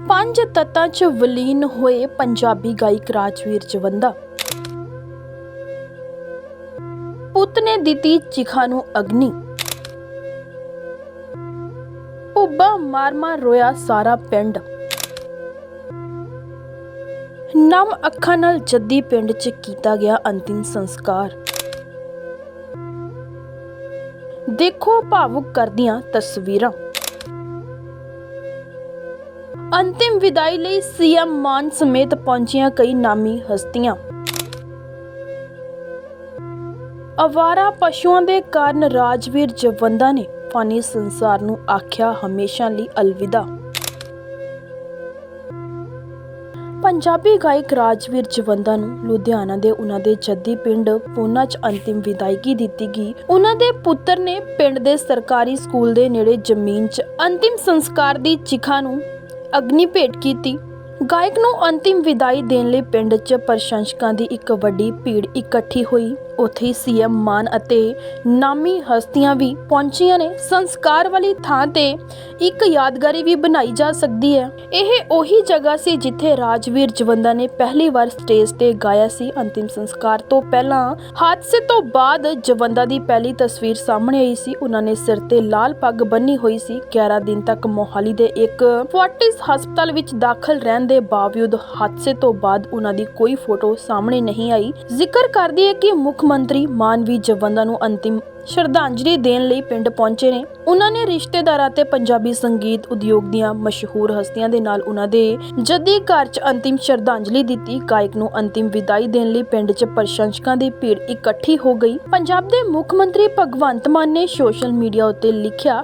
ਪੰਜ ਤੱਤਾਂ 'ਚ ਵਿਲੀਨ ਹੋਏ ਪੰਜਾਬੀ ਗਾਇਕ ਰਾਜਵੀਰ ਜਵੰਦਾ। ਪੁੱਤ ਨੇ ਦਿੱਤੀ ਚਿਖਾ ਨੂੰ ਅਗਨੀ। ਉੱਬਾ ਮਾਰ-ਮਾਰ ਰੋਇਆ ਸਾਰਾ ਪਿੰਡ। ਨਮ ਅੱਖਾਂ ਨਾਲ ਜੱਦੀ ਪਿੰਡ 'ਚ ਕੀਤਾ ਗਿਆ ਅੰਤਿਮ ਸੰਸਕਾਰ। ਦੇਖੋ ਭਾਵੁਕ ਕਰਦੀਆਂ ਤਸਵੀਰਾਂ। ਅੰਤਿਮ ਵਿਦਾਈ ਲਈ ਸੀਐਮ ਮਾਨ ਸਮੇਤ ਪਹੁੰਚੀਆਂ ਕਈ ਨਾਮੀ ਹਸਤੀਆਂ। ਅਵਾਰਾ ਪਸ਼ੂਆਂ ਦੇ ਕਾਰਨ ਰਾਜਵੀਰ ਜਵੰਦਾ ਨੇ ਫਾਨੀ ਸੰਸਾਰ ਨੂੰ ਆਖਿਆ ਹਮੇਸ਼ਾ ਲਈ ਅਲਵਿਦਾ। ਪੰਜਾਬੀ ਗਾਇਕ ਰਾਜਵੀਰ ਜਵੰਦਾ ਨੂੰ ਲੁਧਿਆਣਾ ਦੇ ਉਹਨਾਂ ਦੇ ਜੱਦੀ ਪਿੰਡ ਪੂਨਾ 'ਚ ਅੰਤਿਮ ਵਿਦਾਇਗੀ ਦਿੱਤੀ ਗਈ। ਉਹਨਾਂ ਦੇ ਪੁੱਤਰ ਨੇ ਪਿੰਡ ਦੇ ਸਰਕਾਰੀ ਸਕੂਲ ਦੇ ਨੇੜੇ ਜ਼ਮੀਨ 'ਚ ਅੰਤਿਮ ਸੰਸਕਾਰ ਦੀ ਚਿਖਾ ਨੂੰ ਅਗਨੀ ਭੇਟ ਕੀਤੀ। ਗਾਇਕ ਨੂੰ ਅੰਤਿਮ ਵਿਦਾਈ ਦੇਣ ਲਈ ਪਿੰਡ 'ਚ ਪ੍ਰਸ਼ੰਸਕਾਂ ਦੀ ਇੱਕ ਵੱਡੀ ਭੀੜ ਇਕੱਠੀ ਹੋਈ। ਉੱਥੇ ਸੀਐਮ ਮਾਨ ਅਤੇ ਨਾਮੀ ਹਸਤੀਆਂ ਵੀ ਪਹੁੰਚੀਆਂ ਨੇ। ਸੰਸਕਾਰ ਵਾਲੀ ਥਾਂ ਤੇ ਇੱਕ ਯਾਦਗਾਰੀ ਵੀ ਬਣਾਈ ਜਾ ਸਕਦੀ ਹੈ। ਇਹ ਉਹੀ ਜਗ੍ਹਾ ਸੀ ਜਿੱਥੇ ਰਾਜਵੀਰ ਜਵੰਦਾ ਨੇ ਪਹਿਲੀ ਵਾਰ ਸਟੇਜ ਤੇ ਗਾਇਆ ਸੀ। ਅੰਤਿਮ ਸੰਸਕਾਰ ਤੋਂ ਪਹਿਲਾਂ ਹਾਦਸੇ ਤੋਂ ਬਾਅਦ ਜਵੰਦਾ ਦੀ ਪਹਿਲੀ ਤਸਵੀਰ ਸਾਹਮਣੇ ਆਈ ਸੀ। ਉਹਨਾਂ ਨੇ ਸਿਰ ਤੇ ਲਾਲ ਪੱਗ ਬੰਨੀ ਹੋਈ ਸੀ। 11 ਦਿਨ ਤੱਕ ਮੋਹਾਲੀ ਦੇ ਇੱਕ ਫੋਰਟਿਸ ਹਸਪਤਾਲ ਵਿੱਚ ਦਾਖਲ ਰਹਿਣ ਦੇ ਬਾਵਜੂਦ ਹਾਦਸੇ ਤੋਂ ਬਾਅਦ ਉਹਨਾਂ ਦੀ ਕੋਈ ਫੋਟੋ ਸਾਹਮਣੇ ਨਹੀਂ ਆਈ। ਜ਼ਿਕਰ ਕਰਦੀ ਹੈ ਕਿ ਮੁੱਖ ਮੰਤਰੀ ਮਾਨਵੀ ਜਵੰਦਾ ਨੂੰ ਅੰਤਿਮ ਸ਼ਰਧਾਂਜਲੀ ਦੇਣ ਲਈ ਪਿੰਡ ਪਹੁੰਚੇ ਨੇ। ਉਹਨਾਂ ਨੇ ਰਿਸ਼ਤੇਦਾਰਾਂ ਤੇ ਪੰਜਾਬੀ ਸੰਗੀਤ ਉਦਯੋਗ ਦੀਆਂ ਮਸ਼ਹੂਰ ਹਸਤੀਆਂ ਦੇ ਨਾਲ ਉਹਨਾਂ ਦੇ ਜੱਦੀ ਘਰ 'ਚ ਅੰਤਿਮ ਸ਼ਰਧਾਂਜਲੀ ਦਿੱਤੀ। ਗਾਇਕ ਨੂੰ ਅੰਤਿਮ ਵਿਦਾਈ ਦੇਣ ਲਈ ਪਿੰਡ 'ਚ ਪ੍ਰਸ਼ੰਸਕਾਂ ਦੀ ਭੀੜ ਇਕੱਠੀ ਹੋ ਗਈ। ਪੰਜਾਬ ਦੇ ਮੁੱਖ ਮੰਤਰੀ ਭਗਵੰਤ ਮਾਨ ਨੇ ਸੋਸ਼ਲ ਮੀਡੀਆ ਉੱਤੇ ਲਿਖਿਆ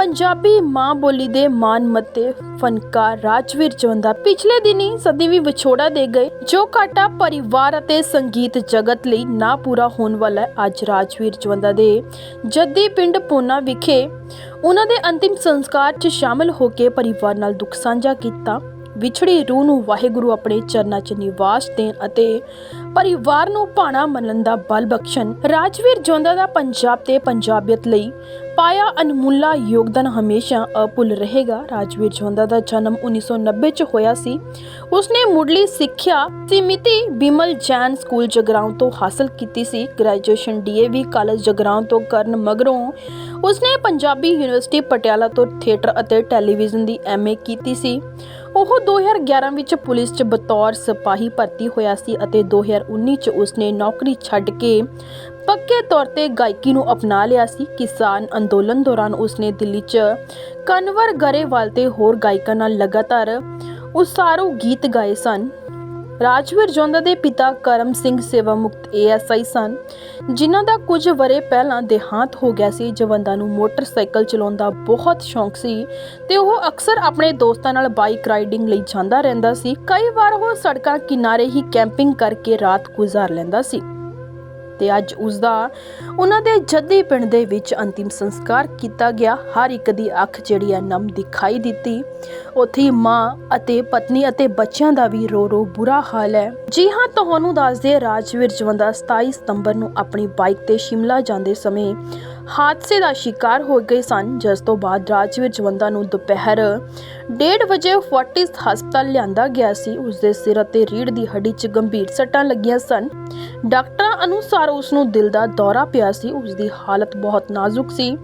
ਪੰਜਾਬੀ ਮਾਂ ਬੋਲੀ ਦੇ ਮਾਨ ਮੱਤੇ ਫਨਕਾਰ ਰਾਜਵੀਰ ਜਵੰਦਾ ਪਿਛਲੇ ਦਿਨੀ ਸਦੀ ਵੀ ਵਿਛੋੜਾ ਦੇ ਗਏ, ਜੋ ਘਾਟਾ ਪਰਿਵਾਰ ਅਤੇ ਸੰਗੀਤ ਜਗਤ ਲਈ ਨਾ ਪੂਰਾ ਹੋਣ ਵਾਲਾ ਅੱਜ ਰਾਜਵੀਰ ਜਵੰਦਾ ਦੇ ਜੱਦੀ ਪਿੰਡ ਪੂਨਾ ਵਿਖੇ ਉਹਨਾਂ ਦੇ ਅੰਤਿਮ ਸੰਸਕਾਰ 'ਚ ਸ਼ਾਮਲ ਹੋ ਕੇ ਪਰਿਵਾਰ ਨਾਲ ਦੁੱਖ ਸਾਂਝਾ ਕੀਤਾ। ਵਿਛੜੀ ਰੂਹ ਨੂੰ ਵਾਹਿਗੁਰੂ ਆਪਣੇ ਚਰਨਾਂ 'ਚ ਨਿਵਾਸ ਦੇਣ ਅਤੇ ਪਰਿਵਾਰ ਨੂੰ ਭਾਣਾ ਮੰਨਣ ਦਾ ਬਲ ਬਖਸ਼ਣ ਰਾਜਵੀਰ ਜੋਂਦਾ ਦਾ ਪੰਜਾਬ ਤੇ ਪੰਜਾਬੀਅਤ ਲਈ ਪਾਇਆ ਅਨਮੁੱਲਾ ਯੋਗਦਾਨ ਹਮੇਸ਼ਾ ਅਭੁੱਲ ਰਹੇਗਾ। ਰਾਜਵੀਰ ਜੋਂਦਾ ਦਾ ਜਨਮ 1990 ਚ ਹੋਇਆ ਸੀ। ਉਸਨੇ ਮੁੱਢਲੀ ਸਿੱਖਿਆ ਸਿਮਿਤੀ ਬਿਮਲ ਜੈਨ ਸਕੂਲ ਜਗਰਾਉਂ ਤੋਂ ਹਾਸਲ ਕੀਤੀ ਸੀ। ਗ੍ਰੈਜੂਏਸ਼ਨ ਡੀਏਵੀ ਕਾਲਜ ਜਗਰਾਉਂ ਤੋਂ ਕਰਨ ਮਗਰੋਂ ਉਸਨੇ ਪੰਜਾਬੀ ਯੂਨੀਵਰਸਿਟੀ ਪਟਿਆਲਾ ਤੋਂ ਥੀਏਟਰ ਅਤੇ ਟੈਲੀਵਿਜ਼ਨ ਦੀ ਐਮਏ ਕੀਤੀ ਸੀ। ਉਹ 2011 ਵਿੱਚ ਪੁਲਿਸ 'ਚ ਬਤੌਰ ਸਿਪਾਹੀ ਭਰਤੀ ਹੋਇਆ ਸੀ ਅਤੇ 2019 'ਚ ਉਸਨੇ ਨੌਕਰੀ ਛੱਡ ਕੇ ਪੱਕੇ ਤੌਰ ਤੇ ਗਾਇਕੀ ਨੂੰ ਅਪਣਾ ਲਿਆ ਸੀ। ਕਿਸਾਨ ਅੰਦੋਲਨ ਦੌਰਾਨ ਉਸਨੇ ਦਿੱਲੀ 'ਚ ਕਨਵਰ ਗਰੇਵਾਲ ਤੇ ਹੋਰ ਗਾਇਕਾਂ ਨਾਲ ਲਗਾਤਾਰ ਉਸਾਰੂ ਗੀਤ ਗਾਏ ਸਨ। ਰਾਜਵੀਰ ਜੋਂਦਾ ਦੇ ਪਿਤਾ ਕਰਮ ਸਿੰਘ ਸੇਵਾ ਮੁਕਤ ਏਐਸਆਈ ਸਨ, ਜਿਨ੍ਹਾਂ ਦਾ ਕੁਝ ਵਰੇ ਪਹਿਲਾਂ ਦੇਹਾਂਤ ਹੋ ਗਿਆ ਸੀ। ਜਵੰਦਾ ਨੂੰ ਮੋਟਰਸਾਈਕਲ ਚਲਾਉਣ ਦਾ ਬਹੁਤ ਸ਼ੌਂਕ ਸੀ ਤੇ ਉਹ ਅਕਸਰ ਆਪਣੇ ਦੋਸਤਾਂ ਨਾਲ ਬਾਈਕ ਰਾਈਡਿੰਗ ਲਈ ਜਾਂਦਾ ਰਹਿੰਦਾ ਸੀ। ਕਈ ਵਾਰ ਉਹ ਸੜਕਾਂ ਕਿਨਾਰੇ ਹੀ ਕੈਂਪਿੰਗ ਕਰਕੇ ਰਾਤ ਗੁਜ਼ਾਰ ਲੈਂਦਾ ਸੀ। ਤੇ ਅੱਜ ਉਸ ਦਾ ਉਹਨਾਂ ਦੇ ਜੱਦੀ ਪਿੰਡ ਦੇ ਵਿੱਚ ਅੰਤਿਮ ਸੰਸਕਾਰ ਕੀਤਾ ਗਿਆ। ਹਰ ਇੱਕ ਦੀ ਅੱਖ ਜਿਹੜੀ ਹੈ ਨਮ ਦਿਖਾਈ ਦਿੱਤੀ। ਉੱਥੇ ਮਾਂ ਅਤੇ ਪਤਨੀ ਅਤੇ ਬੱਚਿਆਂ ਦਾ ਵੀ ਰੋ ਰੋ ਬੁਰਾ ਹਾਲ ਹੈ। ਜੀ ਹਾਂ, ਤੁਹਾਨੂੰ ਦੱਸਦੇ ਰਾਜਵੀਰ ਜਵੰਦਾ 27 ਸਤੰਬਰ ਨੂੰ ਆਪਣੀ ਬਾਈਕ ਤੇ ਸ਼ਿਮਲਾ ਜਾਂਦੇ ਸਮੇਂ ਹਾਦਸੇ ਦਾ ਸ਼ਿਕਾਰ ਹੋ ਗਏ ਸਨ, ਜਿਸ ਤੋਂ ਬਾਅਦ ਰਾਜਵੀਰ ਜਵੰਦਾ ਨੂੰ ਦੁਪਹਿਰ 1:30 ਵਜੇ ਫੋਰਟਿਸ ਹਸਪਤਾਲ ਲਿਆਂਦਾ ਗਿਆ ਸੀ। ਉਸ ਦੇ ਸਿਰ ਅਤੇ ਰੀੜ੍ਹ ਦੀ ਹੱਡੀ 'ਚ ਗੰਭੀਰ ਸੱਟਾਂ ਲੱਗੀਆਂ ਸਨ। ਡਾਕਟਰਾਂ ਅਨੁਸਾਰ ਉਸ ਨੂੰ ਦਿਲ ਦਾ ਦੌਰਾ ਪਿਆ ਸੀ। ਉਸ ਦੀ ਹਾਲਤ ਬਹੁਤ ਨਾਜ਼ੁਕ ਸੀ।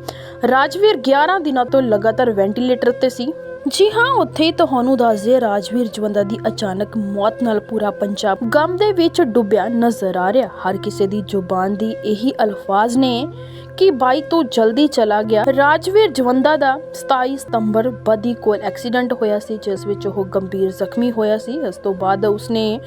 ਰਾਜਵੀਰ 11 ਦਿਨਾਂ ਤੋਂ ਲਗਾਤਾਰ ਵੈਂਟੀਲੇਟਰ ਤੇ ਸੀ। ਜੀ ਹਾਂ, ਉੱਥੇ ਤੁਹਾਨੂੰ ਦੱਸਦੇ ਰਾਜਵੀਰ ਜਵੰਦਾ ਦੀ ਅਚਾਨਕ ਮੌਤ ਨਾਲ ਪੂਰਾ ਪੰਜਾਬ ਗਮ ਦੇ ਵਿੱਚ ਡੁੱਬਿਆ ਨਜ਼ਰ ਆ ਰਿਹਾ। ਹਰ ਕਿਸੇ ਦੀ ਜ਼ੁਬਾਨ ਦੀ ਇਹੀ ਅਲਫਾਜ਼ ਨੇ ਕਿ ਬਾਈ ਤੋਂ ਜਲਦੀ ਚਲਾ ਗਿਆ। ਰਾਜਵੀਰ ਜਵੰਦਾ ਦਾ 27 ਸਤੰਬਰ ਬਦੀ ਕੋਲ ਐਕਸੀਡੈਂਟ ਹੋਇਆ ਸੀ, ਜਿਸ ਵਿੱਚ ਉਹ ਗੰਭੀਰ ਜ਼ਖਮੀ ਹੋਇਆ ਸੀ। ਇਸ ਤੋਂ ਬਾਅਦ ਉਸਨੇ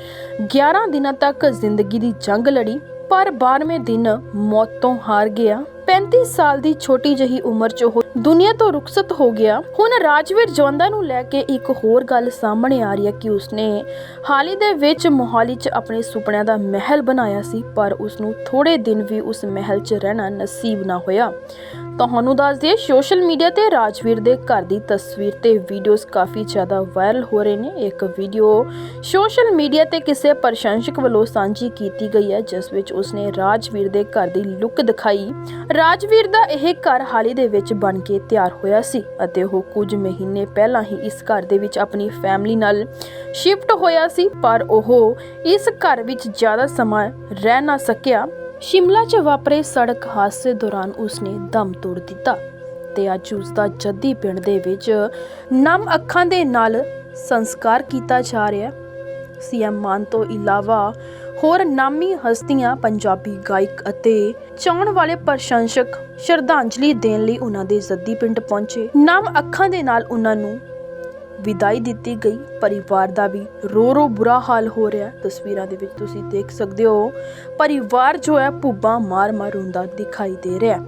11 ਦਿਨਾਂ ਤੱਕ ਜ਼ਿੰਦਗੀ ਦੀ ਜੰਗ ਲੜੀ, ਪਰ 12ਵੇਂ ਦਿਨ ਮੌਤ ਤੋਂ ਹਾਰ ਗਿਆ। 35 ਸਾਲ ਦੀ ਛੋਟੀ ਜਹੀ ਉਮਰ 'ਚ ਉਹ ਦੁਨੀਆ ਤੋਂ ਰੁਖਸਤ ਹੋ ਗਿਆ। ਹੁਣ ਰਾਜਵੀਰ ਜਵੰਦਾ ਨੂੰ ਲੈ ਕੇ ਇੱਕ ਹੋਰ ਗੱਲ ਸਾਹਮਣੇ ਆ ਰਹੀ ਹੈ ਕਿ ਉਸਨੇ ਹਾਲ ਹੀ ਦੇ ਵਿੱਚ ਮੋਹਾਲੀ 'ਚ ਆਪਣੇ ਸੁਪਨਿਆਂ ਦਾ ਮਹਿਲ ਬਣਾਇਆ ਸੀ, ਪਰ ਉਸ ਨੂੰ ਥੋੜੇ ਦਿਨ ਵੀ ਉਸ ਮਹਿਲ 'ਚ ਰਹਿਣਾ ਨਸੀਬ ਨਾ ਹੋਇਆ। ਤੁਹਾਨੂੰ ਦੱਸ ਦਈਏ ਸੋਸ਼ਲ ਮੀਡੀਆ ਤੇ ਰਾਜਵੀਰ ਦੇ ਘਰ ਦੀ ਤਸਵੀਰ ਤੇ ਵੀਡੀਓਜ਼ ਕਾਫੀ ਜ਼ਿਆਦਾ ਵਾਇਰਲ ਹੋ ਰਹੇ ਨੇ। ਇੱਕ ਵੀਡੀਓ ਸੋਸ਼ਲ ਮੀਡੀਆ ਤੇ ਕਿਸੇ ਪ੍ਰਸ਼ੰਸਕ ਵੱਲੋਂ ਸਾਂਝੀ ਕੀਤੀ ਗਈ ਹੈ, ਜਿਸ ਵਿੱਚ ਉਸਨੇ ਰਾਜਵੀਰ ਦੇ ਘਰ ਦੀ ਲੁੱਕ ਦਿਖਾਈ। ਰਾਜਵੀਰ ਦਾ ਇਹ ਘਰ ਹਾਲੀ ਦੇ ਵਿੱਚ ਬਣ ਕੇ ਤਿਆਰ ਹੋਇਆ ਸੀ ਅਤੇ ਉਹ ਕੁਝ ਮਹੀਨੇ ਪਹਿਲਾਂ ਹੀ ਇਸ ਘਰ ਦੇ ਵਿੱਚ ਆਪਣੀ ਫੈਮਿਲੀ ਨਾਲ ਸ਼ਿਫਟ ਹੋਇਆ ਸੀ, ਪਰ ਉਹ ਇਸ ਘਰ ਵਿੱਚ ਜ਼ਿਆਦਾ ਸਮਾਂ ਰਹਿ ਨਾ ਸਕਿਆ। ਸ਼ਿਮਲਾ 'ਚ ਵਾਪਰੇ ਸੜਕ ਹਾਦਸੇ ਦੌਰਾਨ ਉਸਨੇ ਦਮ ਤੋੜ ਦਿੱਤਾ ਤੇ ਅੱਜ ਉਸ ਜੱਦੀ ਪਿੰਡ ਦੇ ਵਿੱਚ ਨਮ ਅੱਖਾਂ ਦੇ ਨਾਲ ਸੰਸਕਾਰ ਕੀਤਾ ਜਾ ਰਿਹਾ ਹੈ। ਸੀਐਮ ਮਾਨ ਤੋਂ ਇਲਾਵਾ ਹੋਰ ਨਾਮੀ ਹਸਤੀਆਂ, ਪੰਜਾਬੀ ਗਾਇਕ ਅਤੇ ਚਾਹਣ ਵਾਲੇ ਪ੍ਰਸ਼ੰਸਕ ਸ਼ਰਧਾਂਜਲੀ ਦੇਣ ਲਈ ਉਹਨਾਂ ਦੇ ਜੱਦੀ ਪਿੰਡ ਪਹੁੰਚੇ। ਨਮ ਅੱਖਾਂ ਦੇ ਨਾਲ ਉਹਨਾਂ ਨੂੰ ਵਿਦਾਈ ਦਿੱਤੀ ਗਈ। ਪਰਿਵਾਰ ਦਾ ਵੀ ਰੋ ਰੋ ਬੁਰਾ ਹਾਲ ਹੋ ਰਿਹਾ ਤਸਵੀਰਾਂ ਦੇ ਵਿੱਚ ਤੁਸੀਂ ਦੇਖ ਸਕਦੇ ਹੋ, ਪਰਿਵਾਰ ਜੋ ਹੈ ਭੁੱਬਾਂ ਮਾਰ ਮਾਰ ਰੋਂਦਾ ਦਿਖਾਈ ਦੇ ਰਿਹਾ